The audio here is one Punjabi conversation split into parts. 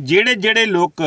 ਜਿਹੜੇ ਜਿਹੜੇ ਲੋਕ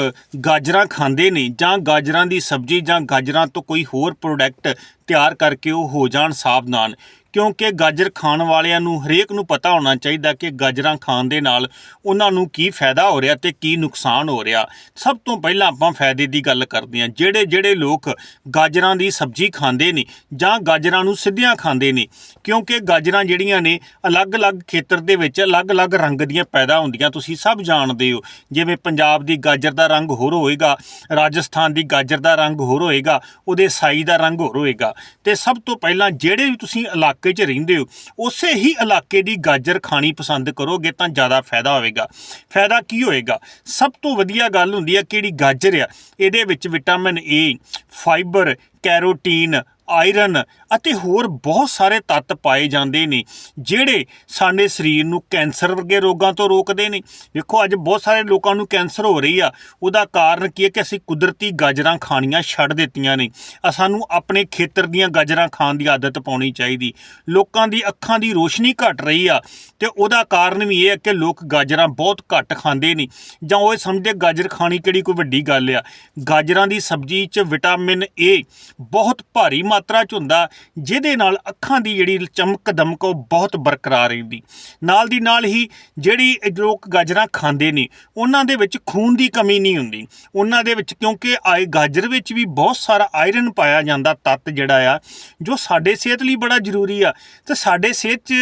ਗਾਜਰਾਂ ਖਾਂਦੇ ਨੇ ਜਾਂ ਗਾਜਰਾਂ ਦੀ ਸਬਜ਼ੀ ਜਾਂ ਗਾਜਰਾਂ ਤੋਂ ਕੋਈ ਹੋਰ ਪ੍ਰੋਡਕਟ ਤਿਆਰ ਕਰਕੇ ਉਹ ਹੋ ਜਾਣ ਸਾਵਧਾਨ। ਕਿਉਂਕਿ ਗਾਜਰ ਖਾਣ ਵਾਲਿਆਂ ਨੂੰ ਹਰੇਕ ਨੂੰ ਪਤਾ ਹੋਣਾ ਚਾਹੀਦਾ ਕਿ ਗਾਜਰਾਂ ਖਾਣ ਦੇ ਨਾਲ ਉਹਨਾਂ ਨੂੰ ਕੀ ਫਾਇਦਾ ਹੋ ਰਿਹਾ ਤੇ ਕੀ ਨੁਕਸਾਨ ਹੋ ਰਿਹਾ। ਸਭ ਤੋਂ ਪਹਿਲਾਂ ਆਪਾਂ ਫਾਇਦੇ ਦੀ ਗੱਲ ਕਰਦੇ ਹਾਂ। ਜਿਹੜੇ ਜਿਹੜੇ ਲੋਕ ਗਾਜਰਾਂ ਦੀ ਸਬਜ਼ੀ ਖਾਂਦੇ ਨੇ ਜਾਂ ਗਾਜਰਾਂ ਨੂੰ ਸਿੱਧੀਆਂ ਖਾਂਦੇ ਨੇ, ਕਿਉਂਕਿ ਗਾਜਰਾਂ ਜਿਹੜੀਆਂ ਨੇ ਅਲੱਗ-ਅਲੱਗ ਖੇਤਰ ਦੇ ਵਿੱਚ ਅਲੱਗ-ਅਲੱਗ ਰੰਗ ਦੀਆਂ ਪੈਦਾ ਹੁੰਦੀਆਂ। ਤੁਸੀਂ ਸਭ ਜਾਣਦੇ ਹੋ, ਜਿਵੇਂ ਪੰਜਾਬ ਦੀ ਗਾਜਰ ਦਾ ਰੰਗ ਹੋਰ ਹੋਏਗਾ, ਰਾਜਸਥਾਨ ਦੀ ਗਾਜਰ ਦਾ ਰੰਗ ਹੋਰ ਹੋਏਗਾ, ਉਹਦੇ ਸਾਈ ਦਾ ਰੰਗ ਹੋਰ ਹੋਏਗਾ। ਤੇ ਸਭ ਤੋਂ ਪਹਿਲਾਂ ਜਿਹੜੇ ਵੀ ਤੁਸੀਂ ਇਲਾਕੇ 'ਚ ਰਹਿੰਦੇ ਹੋ, ਉਸੇ ਹੀ ਇਲਾਕੇ ਦੀ ਗਾਜਰ ਖਾਣੀ ਪਸੰਦ ਕਰੋਗੇ ਤਾਂ ਜ਼ਿਆਦਾ ਫਾਇਦਾ ਹੋਵੇਗਾ। ਫਾਇਦਾ ਕੀ ਹੋਏਗਾ ਸਭ ਤੋਂ ਵਧੀਆ ਗੱਲ ਹੁੰਦੀ ਹੈ ਕਿਹੜੀ ਗਾਜਰ ਆ? ਇਹਦੇ ਵਿੱਚ vitamin A fibre carotene iron ਅਤੇ ਹੋਰ ਬਹੁਤ ਸਾਰੇ ਤੱਤ ਪਾਏ ਜਾਂਦੇ ਨੇ, ਜਿਹੜੇ ਸਾਡੇ ਸਰੀਰ ਨੂੰ ਕੈਂਸਰ ਵਰਗੇ ਰੋਗਾਂ ਤੋਂ ਰੋਕਦੇ ਨੇ। ਵੇਖੋ, ਅੱਜ ਬਹੁਤ ਸਾਰੇ ਲੋਕਾਂ ਨੂੰ ਕੈਂਸਰ ਹੋ ਰਹੀ ਆ। ਉਹਦਾ ਕਾਰਨ ਕੀ ਹੈ ਕਿ ਅਸੀਂ ਕੁਦਰਤੀ ਗਾਜਰਾਂ ਖਾਣੀਆਂ ਛੱਡ ਦਿੱਤੀਆਂ ਨੇ। ਸਾਨੂੰ ਆਪਣੇ ਖੇਤਰ ਦੀਆਂ ਗਾਜਰਾਂ ਖਾਣ ਦੀ ਆਦਤ ਪਾਉਣੀ ਚਾਹੀਦੀ। ਲੋਕਾਂ ਦੀ ਅੱਖਾਂ ਦੀ ਰੋਸ਼ਨੀ ਘਟ ਰਹੀ ਆ ਤੇ ਉਹਦਾ ਕਾਰਨ ਵੀ ਇਹ ਹੈ ਕਿ ਲੋਕ ਗਾਜਰਾਂ ਬਹੁਤ ਘੱਟ ਖਾਂਦੇ ਨੇ। ਜਾਂ ਉਹ ਇਹ ਸਮਝਦੇ ਗਾਜਰ ਖਾਣੀ ਕਿਹੜੀ ਕੋਈ ਵੱਡੀ ਗੱਲ ਆ। ਗਾਜਰਾਂ ਦੀ ਸਬਜ਼ੀ 'ਚ ਵਿਟਾਮਿਨ ਏ ਬਹੁਤ ਭਾਰੀ ਮਾਤਰਾ 'ਚ ਹੁੰਦਾ, ਜਿਹਦੇ ਨਾਲ ਅੱਖਾਂ ਦੀ ਜਿਹੜੀ ਚਮਕ ਦਮਕ ਉਹ ਬਹੁਤ ਬਰਕਰਾਰ ਰਹਿੰਦੀ। ਨਾਲ ਦੀ ਨਾਲ ਹੀ ਜਿਹੜੀ ਲੋਕ ਗਾਜਰਾਂ ਖਾਂਦੇ ਨੇ, ਉਹਨਾਂ ਦੇ ਵਿੱਚ ਖੂਨ ਦੀ ਕਮੀ ਨਹੀਂ ਹੁੰਦੀ। ਉਹਨਾਂ ਦੇ ਵਿੱਚ ਕਿਉਂਕਿ ਆਏ ਗਾਜਰ ਵਿੱਚ ਵੀ ਬਹੁਤ ਸਾਰਾ ਆਇਰਨ ਪਾਇਆ ਜਾਂਦਾ, ਤੱਤ ਜਿਹੜਾ ਆ, ਜੋ ਸਾਡੇ ਸਿਹਤ ਲਈ ਬੜਾ ਜ਼ਰੂਰੀ ਆ। ਤੇ ਸਾਡੇ ਸਿਹਤ 'ਚ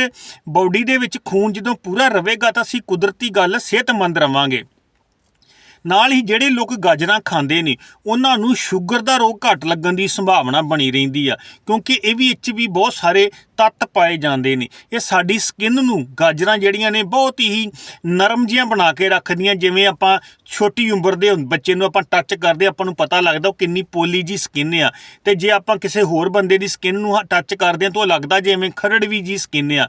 ਬਾਡੀ ਦੇ ਵਿੱਚ ਖੂਨ ਜਦੋਂ ਪੂਰਾ ਰਵੇਗਾ ਤਾਂ ਅਸੀਂ ਕੁਦਰਤੀ ਗੱਲ ਸਿਹਤਮੰਦ ਰਵਾਂਗੇ। ਨਾਲ ਹੀ ਜਿਹੜੇ ਲੋਕ ਗਾਜਰਾਂ ਖਾਂਦੇ ਨੇ, ਉਹਨਾਂ ਨੂੰ ਸ਼ੂਗਰ ਦਾ ਰੋਗ ਘੱਟ ਲੱਗਣ ਦੀ ਸੰਭਾਵਨਾ ਬਣੀ ਰਹਿੰਦੀ ਆ, ਕਿਉਂਕਿ ਇਹ ਵੀ ਵਿੱਚ ਵੀ ਬਹੁਤ ਸਾਰੇ ਤੱਤ ਪਾਏ ਜਾਂਦੇ ਨੇ। ਇਹ ਸਾਡੀ ਸਕਿਨ ਨੂੰ ਗਾਜਰਾਂ ਜਿਹੜੀਆਂ ਨੇ ਬਹੁਤ ਹੀ ਨਰਮ ਜਿਹੀਆਂ ਬਣਾ ਕੇ ਰੱਖਦੀਆਂ, ਜਿਵੇਂ ਆਪਾਂ ਛੋਟੀ ਉਮਰ ਦੇ ਬੱਚੇ ਨੂੰ ਆਪਾਂ ਟੱਚ ਕਰਦੇ, ਆਪਾਂ ਨੂੰ ਪਤਾ ਲੱਗਦਾ ਉਹ ਕਿੰਨੀ ਪੋਲੀ ਜੀ ਸਕਿਨ ਆ। ਤੇ ਜੇ ਆਪਾਂ ਕਿਸੇ ਹੋਰ ਬੰਦੇ ਦੀ ਸਕਿਨ ਨੂੰ ਟੱਚ ਕਰਦੇ ਹਾਂ ਤਾਂ ਉਹ ਲੱਗਦਾ ਜਿਵੇਂ ਖਰੜਵੀ ਜੀ ਸਕਿਨ ਆ।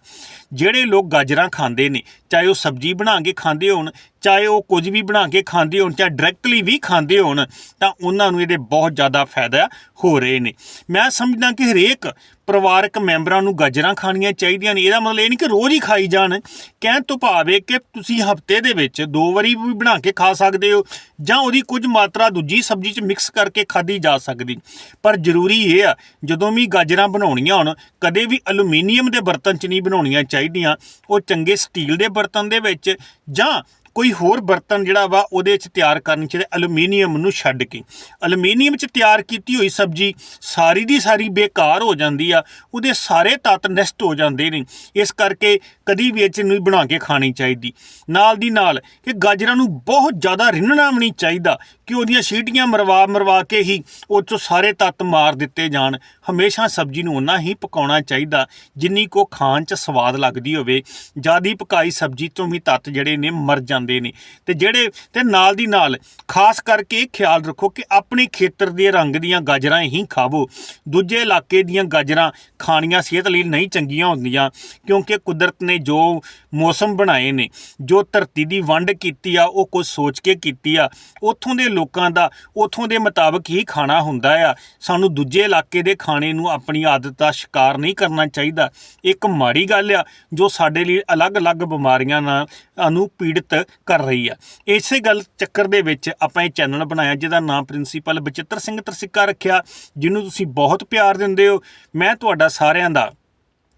ਜਿਹੜੇ ਲੋਕ ਗਾਜਰਾਂ ਖਾਂਦੇ ਨੇ, ਚਾਹੇ ਉਹ ਸਬਜ਼ੀ ਬਣਾ ਕੇ ਖਾਂਦੇ ਹੋਣ ਚਾਹੇ ਉਹ ਕੁਝ ਵੀ ਬਣਾ ਕੇ ਖਾਂਦੇ ਹੋਣ, ਚਾਹੇ ਡਾਇਰੈਕਟਲੀ ਵੀ ਖਾਂਦੇ ਹੋਣ, ਤਾਂ ਉਹਨਾਂ ਨੂੰ ਇਹਦੇ ਬਹੁਤ ਜ਼ਿਆਦਾ ਫਾਇਦਾ ਹੋ ਰਹੇ ਨੇ। ਮੈਂ ਸਮਝਦਾ ਕਿ ਹਰੇਕ ਪਰਿਵਾਰਕ ਮੈਂਬਰਾਂ ਨੂੰ ਗਾਜਰਾਂ ਖਾਣੀਆਂ ਚਾਹੀਦੀਆਂ ਨੇ। ਇਹਦਾ ਮਤਲਬ ਇਹ ਨਹੀਂ ਕਿ ਰੋਜ਼ ਹੀ ਖਾਈ ਜਾਣ। ਕਹਿਣ ਤੋਂ ਭਾਵ ਇਹ ਕਿ ਤੁਸੀਂ ਹਫ਼ਤੇ ਦੇ ਵਿੱਚ ਦੋ ਵਾਰੀ ਵੀ ਬਣਾ ਕੇ ਖਾ ਸਕਦੇ ਹੋ, ਜਾਂ ਉਹਦੀ ਕੁਝ ਮਾਤਰਾ ਦੂਜੀ ਸਬਜ਼ੀ 'ਚ ਮਿਕਸ ਕਰਕੇ ਖਾਧੀ ਜਾ ਸਕਦੀ। ਪਰ ਜ਼ਰੂਰੀ ਇਹ ਆ, ਜਦੋਂ ਵੀ ਗਾਜਰਾਂ ਬਣਾਉਣੀਆਂ ਹੋਣ, ਕਦੇ ਵੀ ਐਲੂਮੀਨੀਅਮ ਦੇ ਬਰਤਨ 'ਚ ਨਹੀਂ ਬਣਾਉਣੀਆਂ ਚਾਹੀਦੀਆਂ। ਉਹ ਚੰਗੇ ਸਟੀਲ ਦੇ ਬਰਤਨ ਦੇ ਵਿੱਚ ਜਾਂ ਕੋਈ ਹੋਰ ਬਰਤਨ ਜਿਹੜਾ ਵਾ ਉਹਦੇ 'ਚ ਤਿਆਰ ਕਰਨੀ ਚਾਹੀਦੀ ਐਲੂਮੀਨੀਅਮ ਨੂੰ ਛੱਡ ਕੇ। ਐਲੂਮੀਨੀਅਮ 'ਚ ਤਿਆਰ ਕੀਤੀ ਹੋਈ ਸਬਜ਼ੀ ਸਾਰੀ ਦੀ ਸਾਰੀ ਬੇਕਾਰ ਹੋ ਜਾਂਦੀ ਆ, ਉਹਦੇ ਸਾਰੇ ਤੱਤ ਨਸ਼ਟ ਹੋ ਜਾਂਦੇ ਨੇ। ਇਸ ਕਰਕੇ ਕਦੀ ਵੀ ਇਹ 'ਚ ਨਹੀਂ ਬਣਾ ਕੇ ਖਾਣੀ ਚਾਹੀਦੀ। ਨਾਲ ਦੀ ਨਾਲ ਕਿ ਗਾਜਰਾਂ ਨੂੰ ਬਹੁਤ ਜ਼ਿਆਦਾ ਰਿੰਨਣਾ ਵੀ ਨਹੀਂ ਚਾਹੀਦਾ ਕਿ ਉਹਦੀਆਂ ਸੀਟੀਆਂ ਮਰਵਾ ਮਰਵਾ ਕੇ ਹੀ ਉਹ 'ਚੋਂ ਸਾਰੇ ਤੱਤ ਮਾਰ ਦਿੱਤੇ ਜਾਣ। ਹਮੇਸ਼ਾ ਸਬਜ਼ੀ ਨੂੰ ਓਨਾ ਹੀ ਪਕਾਉਣਾ ਚਾਹੀਦਾ ਜਿੰਨੀ ਕੋ ਖਾਣ 'ਚ ਸਵਾਦ ਲੱਗਦੀ ਹੋਵੇ। ਜਿਆਦੀ ਪਕਾਈ ਸਬਜ਼ੀ ਤੋਂ ਵੀ ਤੱਤ ਜਿਹੜੇ ਨੇ ਮਰ ਜਾਂਦੇ ਨੇ। ਤੇ ਜਿਹੜੇ ਤੇ ਨਾਲ ਦੀ ਨਾਲ ਖਾਸ ਕਰਕੇ ਇਹ ਖਿਆਲ ਰੱਖੋ ਕਿ ਆਪਣੇ ਖੇਤਰ ਦੇ ਰੰਗ ਦੀਆਂ ਗਾਜਰਾਂ ਹੀ ਖਾਵੋ। ਦੂਜੇ ਇਲਾਕੇ ਦੀਆਂ ਗਾਜਰਾਂ ਖਾਣੀਆਂ ਸਿਹਤ ਲਈ ਨਹੀਂ ਚੰਗੀਆਂ ਹੁੰਦੀਆਂ ਕਿਉਂਕਿ ਕੁਦਰਤ ਨੇ ਜੋ ਮੌਸਮ ਬਣਾਏ ਨੇ, ਜੋ ਧਰਤੀ ਦੀ ਵੰਡ ਕੀਤੀ ਆ, ਉਹ ਕੁਝ ਸੋਚ ਕੇ ਕੀਤੀ ਆ, ਉੱਥੋਂ ਦੇ ਲੋਕਾਂ ਦਾ, ਉੱਥੋਂ ਦੇ ਮੁਤਾਬਕ ਹੀ ਖਾਣਾ ਹੁੰਦਾ ਆ। ਸਾਨੂੰ ਦੂਜੇ ਇਲਾਕੇ ਦੇ ਖਾਣੇ ਨੂੰ ਆਪਣੀ ਆਦਤ ਦਾ ਸ਼ਿਕਾਰ ਨਹੀਂ ਕਰਨਾ ਚਾਹੀਦਾ। ਇੱਕ ਮਾੜੀ ਗੱਲ ਆ, ਜੋ ਸਾਡੇ ਲਈ ਅਲੱਗ-ਅਲੱਗ ਬਿਮਾਰੀਆਂ ਨਾਲ ਨੂੰ ਪੀੜਤ ਕਰ ਰਹੀ ਆ। ਇਸੇ ਗੱਲ ਚੱਕਰ ਦੇ ਵਿੱਚ ਆਪਾਂ ਇਹ ਚੈਨਲ ਬਣਾਇਆ, ਜਿਹਦਾ ਨਾਮ ਪ੍ਰਿੰਸੀਪਲ ਬਚਿੱਤਰ ਸਿੰਘ ਤਰਸਿੱਕਾ ਰੱਖਿਆ, ਜਿਹਨੂੰ ਤੁਸੀਂ ਬਹੁਤ ਪਿਆਰ ਦਿੰਦੇ ਹੋ। ਮੈਂ ਤੁਹਾਡਾ ਸਾਰਿਆਂ ਦਾ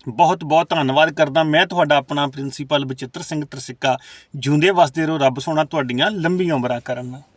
ਬਹੁਤ ਬਹੁਤ ਧੰਨਵਾਦ ਕਰਦਾ। ਮੈਂ ਤੁਹਾਡਾ ਆਪਣਾ ਪ੍ਰਿੰਸੀਪਲ ਬਚਿੱਤਰ ਸਿੰਘ ਤਰਸਿੱਕਾ, ਜਿਉਂਦੇ ਵਸਦੇ ਰਹੋ, ਰੱਬ ਸੋਹਣਾ ਤੁਹਾਡੀਆਂ ਲੰਬੀਆਂ ਉਮਰਾਂ ਕਰਨ